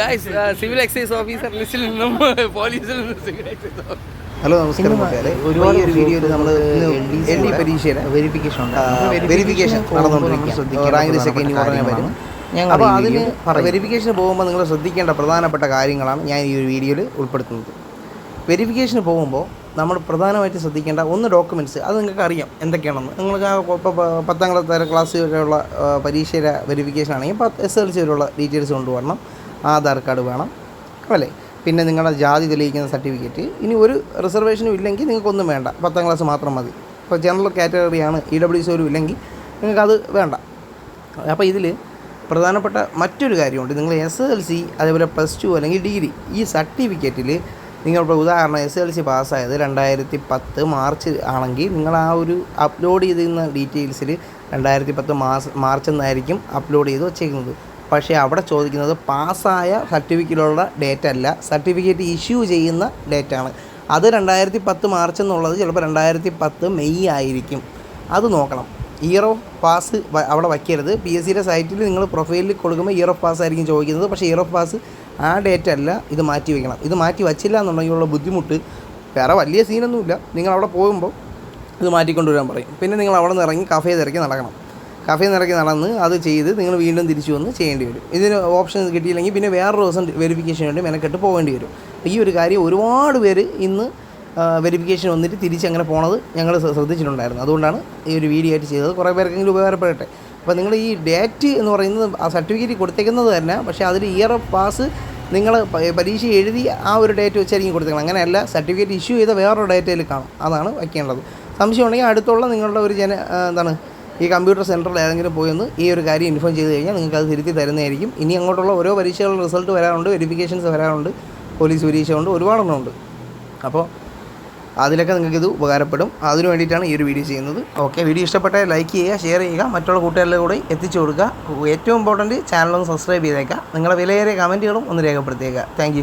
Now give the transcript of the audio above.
Guys civil excise officer ലിസ്റ്റിൽ നിന്നും പോലീസിൽ നിന്നും സിവിൽ എക്സൈസ് ഓഫീസർ ഹലോ നമസ്കാരം ഒരുപാട് ഒരു വീഡിയോയിൽ നമ്മൾ എൽ ഡി പരീക്ഷയുടെ വെരിഫിക്കേഷൻ വെരിഫിക്കേഷൻ നടന്നുകൊണ്ടിരിക്കുകയാണ്. റാങ്ക് ലിസ്റ്റൊക്കെ ഇനി ഉടനെ വരും. ഞങ്ങൾ അപ്പോൾ അതിന് വെരിഫിക്കേഷന് പോകുമ്പോൾ നിങ്ങൾ ശ്രദ്ധിക്കേണ്ട പ്രധാനപ്പെട്ട കാര്യങ്ങളാണ് ഞാൻ ഈ ഒരു വീഡിയോയിൽ ഉൾപ്പെടുത്തുന്നത്. വെരിഫിക്കേഷന് പോകുമ്പോൾ നമ്മൾ പ്രധാനമായിട്ട് ശ്രദ്ധിക്കേണ്ട ഒന്ന് ഡോക്യുമെന്റ്സ് അത് നിങ്ങൾക്ക് അറിയാം എന്തൊക്കെയാണെന്ന്. നിങ്ങൾക്ക് ആ ഇപ്പോൾ പത്താം ക്ലാസ് തര ക്ലാസ് വരെയുള്ള പരീക്ഷയുടെ വെരിഫിക്കേഷൻ ആണെങ്കിൽ എസ് എൽ സി വരെയുള്ള ഡീറ്റെയിൽസ് കൊണ്ടുവരണം. ആധാർ കാർഡ് വേണം. അല്ലേ? പിന്നെ നിങ്ങളുടെ ജാതി തെളിയിക്കുന്ന സർട്ടിഫിക്കറ്റ്. ഇനി ഒരു റിസർവേഷനും ഇല്ലെങ്കിൽ നിങ്ങൾക്കൊന്നും വേണ്ട. പത്താം ക്ലാസ് മാത്രം മതി. ഇപ്പോൾ ജനറൽ കാറ്റഗറിയാണ് ഇ ഡബ്ല്യു സി ഒരു ഇല്ലെങ്കിൽ നിങ്ങൾക്കത് വേണ്ട. അപ്പോൾ ഇതിൽ പ്രധാനപ്പെട്ട മറ്റൊരു കാര്യമുണ്ട്. നിങ്ങൾ എസ് എൽ സി അതേപോലെ പ്ലസ് ടു അല്ലെങ്കിൽ ഡിഗ്രി ഈ സർട്ടിഫിക്കറ്റിൽ നിങ്ങളിപ്പോൾ ഉദാഹരണം എസ് എൽ സി പാസ്സായത് രണ്ടായിരത്തി പത്ത് മാർച്ച് ആണെങ്കിൽ നിങ്ങൾ ആ ഒരു അപ്ലോഡ് ചെയ്തിരുന്ന ഡീറ്റെയിൽസിൽ രണ്ടായിരത്തി പത്ത് മാസ് മാർച്ച് എന്നായിരിക്കും അപ്ലോഡ് ചെയ്ത് വച്ചേക്കുന്നത്. പക്ഷേ അവിടെ ചോദിക്കുന്നത് പാസ്സായ സർട്ടിഫിക്കറ്റിലുള്ള ഡേറ്റ അല്ല സർട്ടിഫിക്കറ്റ് ഇഷ്യൂ ചെയ്യുന്ന ഡേറ്റാണ്. അത് രണ്ടായിരത്തി പത്ത് മാർച്ച് എന്നുള്ളത് ചിലപ്പോൾ രണ്ടായിരത്തി പത്ത് മെയ് ആയിരിക്കും. അത് നോക്കണം. ഇയർ ഓഫ് പാസ് അവിടെ വയ്ക്കരുത്. പി എസ് സിയുടെ സൈറ്റിൽ നിങ്ങൾ പ്രൊഫൈലിൽ കൊടുക്കുമ്പോൾ ഇയർ ഓഫ് പാസ് ആയിരിക്കും ചോദിക്കുന്നത്. പക്ഷേ ഇയർ ഓഫ് പാസ് ആ ഡേറ്റ് അല്ല ഇത് മാറ്റി വയ്ക്കണം. ഇത് മാറ്റി വച്ചില്ല എന്നുണ്ടെങ്കിലുള്ള ബുദ്ധിമുട്ട്. വേറെ വലിയ സീനൊന്നുമില്ല നിങ്ങൾ അവിടെ പോകുമ്പോൾ ഇത് മാറ്റിക്കൊണ്ടുവരാൻ പറയും. പിന്നെ നിങ്ങൾ അവിടെ നിന്ന് ഇറങ്ങി കഫേ തിരക്കി നടക്കണം. കഫേ നിറക്കി നടന്ന് അത് ചെയ്ത് നിങ്ങൾ വീണ്ടും തിരിച്ചു വന്ന് ചെയ്യേണ്ടി വരും. ഇതിന് ഓപ്ഷൻ കിട്ടിയില്ലെങ്കിൽ പിന്നെ വേറൊരു ദിവസം വെരിഫിക്കേഷൻ വേണ്ടി മെനക്കെട്ട് പോകേണ്ടി വരും. ഈ ഒരു കാര്യം ഒരുപാട് പേര് ഇന്ന് വെരിഫിക്കേഷൻ വന്നിട്ട് തിരിച്ചങ്ങനെ പോണത് ഞങ്ങൾ ശ്രദ്ധിച്ചിട്ടുണ്ടായിരുന്നു. അതുകൊണ്ടാണ് ഈ ഒരു വീഡിയോ ആയിട്ട് ചെയ്തത്. കുറേ പേർക്കെങ്കിലും ഉപകാരപ്പെടട്ടെ. അപ്പോൾ നിങ്ങൾ ഈ ഡേറ്റ് എന്ന് പറയുന്നത് ആ സർട്ടിഫിക്കറ്റ് കൊടുത്തേക്കുന്നത് തന്നെ പക്ഷേ അതിൽ ഇയർ ഓഫ് പാസ് നിങ്ങൾ പരീക്ഷ എഴുതി ആ ഒരു ഡേറ്റ് വെച്ചായിരിക്കും കൊടുത്തേക്കണം അങ്ങനെയല്ല സർട്ടിഫിക്കറ്റ് ഇഷ്യൂ ചെയ്ത വേറൊരു ഡേറ്റയിൽ കാണും. അതാണ് വയ്ക്കേണ്ടത്. സംശയം ഉണ്ടെങ്കിൽ അടുത്തുള്ള നിങ്ങളുടെ ഒരു ജന എന്താണ് ഈ കമ്പ്യൂട്ടർ സെന്ററിൽ ഏതെങ്കിലും പോയി ഒന്ന് ഈ ഒരു കാര്യം ഇൻഫോം ചെയ്ത് കഴിഞ്ഞാൽ നിങ്ങൾക്ക് അത് തിരുത്തി തരുന്നതായിരിക്കും. ഇനി അങ്ങോട്ടുള്ള ഓരോ പരീക്ഷകളുടെ റിസൾട്ട് വരാറുണ്ട് വെരിഫിക്കേഷൻസ് വരാറുണ്ട് പോലീസ് പരീക്ഷ ഉണ്ട് ഒരുപാടെണ്ണം ഉണ്ട്. അപ്പോൾ അതിലൊക്കെ നിങ്ങൾക്ക് ഇത് ഉപകാരപ്പെടും. അതിനു വേണ്ടിയിട്ടാണ് ഈ ഒരു വീഡിയോ ചെയ്യുന്നത്. ഓക്കെ വീഡിയോ ഇഷ്ടപ്പെട്ടാൽ ലൈക്ക് ചെയ്യുക ഷെയർ ചെയ്യുക മറ്റുള്ള കൂട്ടുകാരുടെ കൂടെ എത്തിച്ചു കൊടുക്കുക. ഏറ്റവും ഇമ്പോർട്ടന്റ് ചാനലൊന്ന് സബ്സ്ക്രൈബ് ചെയ്തേക്കുക. നിങ്ങളുടെ വിലയേറിയ കമന്റുകളും ഒന്ന് രേഖപ്പെടുത്തിയേക്കുക. താങ്ക്